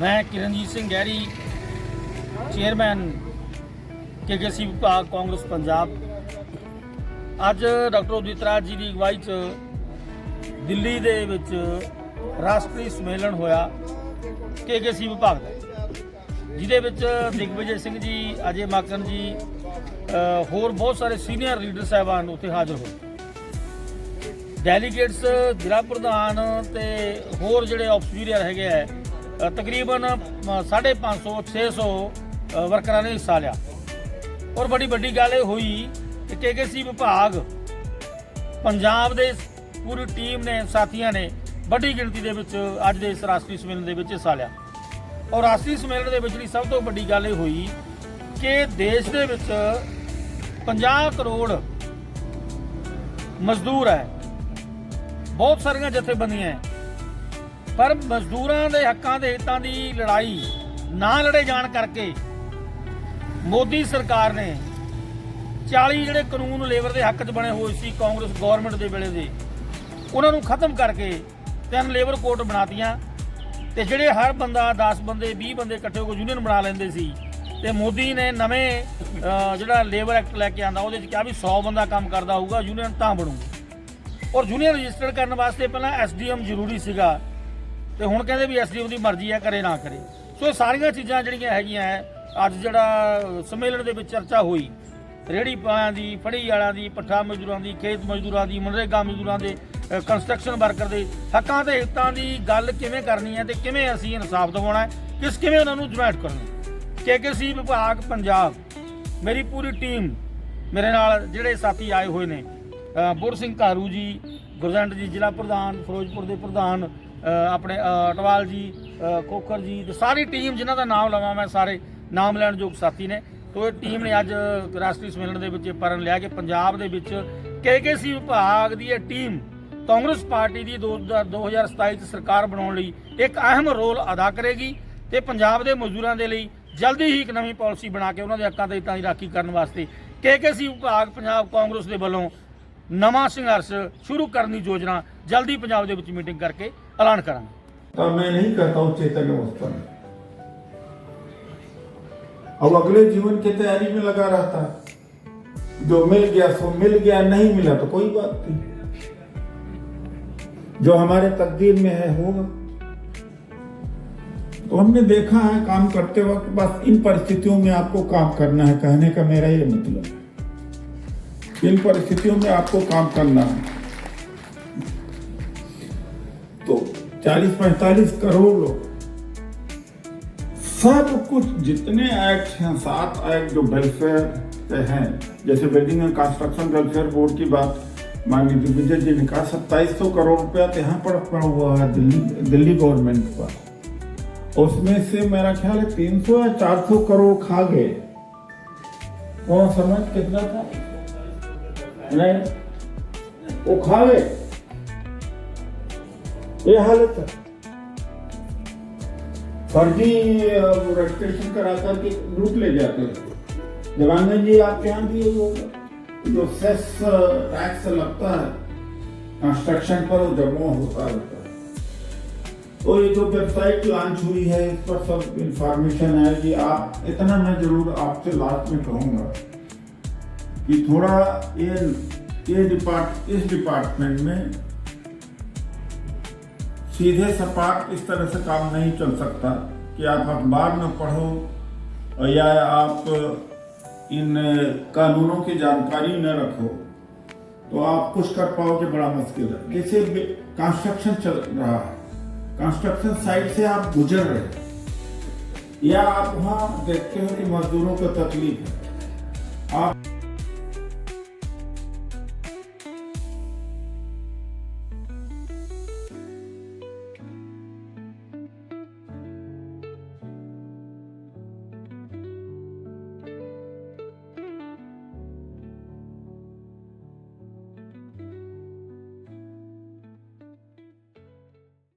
ਮੈਂ ਕਿਰਨਜੀਤ ਸਿੰਘ ਗਹਿਰੀ ਚੇਅਰਮੈਨ ਕੇਕੇਸੀ ਵਿਭਾਗ, ਕਾਂਗਰਸ, ਪੰਜਾਬ। ਅੱਜ ਡਾਕਟਰ ਉਦਿਤ ਰਾਜ ਜੀ ਦੀ ਅਗਵਾਈ 'ਚ ਦਿੱਲੀ ਦੇ ਵਿੱਚ ਰਾਸ਼ਟਰੀ ਸੰਮੇਲਨ ਹੋਇਆ ਕੇਕੇਸੀ ਵਿਭਾਗ ਦਾ, ਜਿਹਦੇ ਵਿੱਚ ਦਿਗਵਿਜੇ ਸਿੰਘ ਜੀ, ਅਜੇ ਮਾਕਨ ਜੀ ਹੋਰ ਬਹੁਤ ਸਾਰੇ ਸੀਨੀਅਰ ਲੀਡਰ ਸਾਹਿਬਾਨ ਉੱਥੇ ਹਾਜ਼ਰ ਹੋਏ। ਡੈਲੀਗੇਟਸ ਜ਼ਿਲ੍ਹਾ ਪ੍ਰਧਾਨ ਤੇ ਹੋਰ ਜਿਹੜੇ ਆਫੀਸਰ ਹੈਗੇ ਆ ਤਕਰੀਬਨ ਅ, 550 600 ਅ, ਵਰਕਰਾਂ ਨੇ ਹਿੱਸਾ ਲਿਆ। ਔਰ ਬੜੀ ਵੱਡੀ ਗੱਲ ਇਹ ਹੋਈ ਕਿ ਕੇਕੇਸੀ ਵਿਭਾਗ ਪੰਜਾਬ ਦੇ ਪੂਰੀ ਟੀਮ ਨੇ ਸਾਥੀਆਂ ਨੇ ਵੱਡੀ ਗਿਣਤੀ ਦੇ ਵਿੱਚ ਅੱਜ ਦੇ ਇਸ ਰਾਸ਼ਟਰੀ ਸੰਮੇਲਨ ਦੇ ਵਿੱਚ ਹਿੱਸਾ ਲਿਆ। ਔਰ ਰਾਸ਼ਟਰੀ ਸੰਮੇਲਨ ਦੇ ਵਿੱਚ ਸਭ ਤੋਂ ਵੱਡੀ ਗੱਲ ਇਹ ਹੋਈ ਕਿ ਦੇਸ਼ ਦੇ ਵਿੱਚ 50 ਕਰੋੜ ਮਜ਼ਦੂਰ ਹੈ। ਬਹੁਤ ਸਾਰੀਆਂ ਜਥੇਬੰਦੀਆਂ ਹੈ। ਪਰ ਮਜ਼ਦੂਰਾਂ ਦੇ ਹੱਕਾਂ ਦੇ ਹਿੱਤਾਂ ਦੀ ਲੜਾਈ ਨਾ ਲੜੇ ਜਾਣ ਕਰਕੇ ਮੋਦੀ ਸਰਕਾਰ ਨੇ 40 ਜਿਹੜੇ ਕਾਨੂੰਨ ਲੇਬਰ ਦੇ ਹੱਕ 'ਚ ਬਣੇ ਹੋਏ ਸੀ ਕਾਂਗਰਸ ਗਵਰਨਮੈਂਟ ਦੇ ਵੇਲੇ ਦੇ, ਉਹਨਾਂ ਨੂੰ ਖਤਮ ਕਰਕੇ ਤਿੰਨ ਲੇਬਰ ਕੋਰਟ ਬਣਾਤੀਆਂ ਤੇ ਜਿਹੜੇ ਹਰ ਬੰਦਾ 10 ਬੰਦੇ 20 ਬੰਦੇ ਇਕੱਠੇ ਹੋ ਕੇ ਯੂਨੀਅਨ ਬਣਾ ਲੈਂਦੇ ਸੀ ਤੇ ਮੋਦੀ ਨੇ ਨਵੇਂ ਜਿਹੜਾ ਲੇਬਰ ਐਕਟ ਲੈ ਕੇ ਆਂਦਾ, ਉਹਦੇ 'ਚ ਕਿਹਾ ਵੀ 100 ਬੰਦਾ ਕੰਮ ਕਰਦਾ ਹੋਊਗਾ ਯੂਨੀਅਨ ਤਾਂ ਬਣੂ। ਔਰ ਯੂਨੀਅਨ ਰਜਿਸਟਰ ਕਰਨ ਵਾਸਤੇ ਪਹਿਲਾਂ ਐਸਡੀਐਮ ਜ਼ਰੂਰੀ ਸੀਗਾ। ਤੇ ਹੁਣ ਕਹਿੰਦੇ ਵੀ ਐਸਡੀਐਮ ਦੀ ਮਰਜ਼ੀ ਹੈ ਕਰੇ ਨਾ ਕਰੇ। ਸੋ ਇਹ ਸਾਰੀਆਂ ਚੀਜ਼ਾਂ ਜਿਹੜੀਆਂ ਹੈਗੀਆਂ ਹੈ, ਅੱਜ ਜਿਹੜਾ ਸੰਮੇਲਨ ਦੇ ਵਿੱਚ ਚਰਚਾ ਹੋਈ ਰੇੜੀ ਪਾਇਆਂ ਦੀ ਫੜੀ ਵਾਲਿਆਂ ਦੀ ਪੱਠਾ ਮਜ਼ਦੂਰਾਂ ਦੀ ਖੇਤ ਮਜ਼ਦੂਰਾਂ ਦੀ ਮਨਰੇਗਾ ਮਜ਼ਦੂਰਾਂ ਦੇ ਕੰਸਟਰਕਸ਼ਨ ਵਰਕਰ ਦੇ ਹੱਕਾਂ ਤੇ ਹਿੱਤਾਂ ਦੀ ਗੱਲ ਕਿਵੇਂ ਕਰਨੀ ਹੈ ਤੇ ਕਿਵੇਂ ਅਸੀਂ ਇਨਸਾਫ ਦਿਵਾਉਣਾ ਹੈ ਕਿਸ ਕਿਵੇਂ ਉਹਨਾਂ ਨੂੰ ਜੁਆਇੰਟ ਕਰਨਾ ਕੇਕੇਸੀ ਵਿਭਾਗ ਪੰਜਾਬ ਮੇਰੀ ਪੂਰੀ ਟੀਮ ਮੇਰੇ ਨਾਲ ਜਿਹੜੇ ਸਾਥੀ ਆਏ ਹੋਏ ਨੇ ਬੁਰ ਸਿੰਘ ਘਾਰੂ ਜੀ ਗੁਰਜੰਟ ਜੀ ਜ਼ਿਲ੍ਹਾ ਪ੍ਰਧਾਨ ਫਿਰੋਜ਼ਪੁਰ ਦੇ ਪ੍ਰਧਾਨ ਆਪਣੇ ਅਟਵਾਲ ਜੀ ਅ, ਖੋਖਰ ਜੀ ਤੇ ਸਾਰੀ ਟੀਮ ਜਿਨ੍ਹਾਂ ਦਾ ਨਾਮ ਲਵਾਂ ਮੈਂ ਸਾਰੇ ਨਾਮ ਲੈਣ ਯੋਗ ਸਾਥੀ ਨੇ। ਤੋ ਇਹ ਟੀਮ ਨੇ ਅੱਜ ਰਾਸ਼ਟਰੀ ਸੰਮੇਲਨ ਦੇ ਵਿੱਚ ਇਹ ਪਰਨ ਲਿਆ ਕਿ ਪੰਜਾਬ ਦੇ ਵਿੱਚ ਕੇਕੇਸੀ ਵਿਭਾਗ ਦੀ ਇਹ ਟੀਮ ਕਾਂਗਰਸ ਪਾਰਟੀ ਦੀ 2027 ਚ ਸਰਕਾਰ ਬਣਾਉਣ ਲਈ ਇੱਕ ਅਹਿਮ ਰੋਲ ਅਦਾ ਕਰੇਗੀ ਤੇ ਪੰਜਾਬ ਦੇ ਮਜ਼ਦੂਰਾਂ ਦੇ ਲਈ ਜਲਦੀ ਹੀ ਇੱਕ ਨਵੀਂ ਪਾਲਿਸੀ ਬਣਾ ਕੇ ਉਹਨਾਂ ਦੇ ਹੱਕਾਂ ਤੇ ਹਿੱਤਾਂ ਦੀ ਰਾਖੀ ਕਰਨ ਵਾਸਤੇ ਕੇਕੇਸੀ ਵਿਭਾਗ ਪੰਜਾਬ ਕਾਂਗਰਸ ਦੇ ਵੱਲੋਂ ਨਵਾਂ ਸੰਘਰਸ਼ ਸ਼ੁਰੂ ਕਰਨ ਦੀ ਯੋਜਨਾ ਜਲਦੀ ਪੰਜਾਬ ਦੇ ਵਿੱਚ ਮੀਟਿੰਗ ਕਰਕੇ ऐलान कराना। मैं नहीं कहता हूँ चेतन उत्पन्न अब अगले जीवन की तैयारी में लगा रहता है। जो मिल गया, सो मिल गया, नहीं मिला तो कोई बात नहीं। जो हमारे तकदीर में है, होगा। तो हमने देखा है, काम करते वक्त बस इन परिस्थितियों में आपको काम करना है। कहने का मेरा ये मतलब है। इन परिस्थितियों में आपको काम करना है। तो 40-45 करोड़ लोग। सब कुछ जितने एक्ट हैं, सात एक्ट जो वेलफेयर के हैं, जैसे building and construction welfare board की बात माननीय दिग्विजय जी ने कहा, सत्ताईस सौ करोड़ रुपया तो यहाँ पर पड़ा हुआ है, दिल्ली दिल्ली गवर्नमेंट पर उसमें से मेरा ख्याल है तीन सौ या चार सौ करोड़ खा गए। कौन समझ कितना था? नहीं। वो खा गए। ये हालत है। फर्जी रजिस्ट्रेशन करा करके लूट ले जाते हैं। जवानंद जी आप ध्यान दिए होगा जो सेस टैक्स लगता है कंस्ट्रक्शन पर जमा होता है तो ये जो वेबसाइट लॉन्च हुई है, इस पर सब इंफॉर्मेशन है कि आप, इतना मैं ज़रूर आपसे लास्ट में कहूँगा कि थोड़ा ये ये डिपार्ट इस डिपार्टमेंट में सीधे सपाट इस तरह से काम नहीं चल सकता कि आप अखबार में पढ़ो या आप इन कानूनों की जानकारी न रखो तो आप कुछ कर पाओगे, बड़ा मुश्किल है। जैसे कंस्ट्रक्शन चल रहा है कंस्ट्रक्शन साइट से आप गुजर रहे हैं, या आप वहाँ देखते हो कि मजदूरों को तकलीफ़ है। आप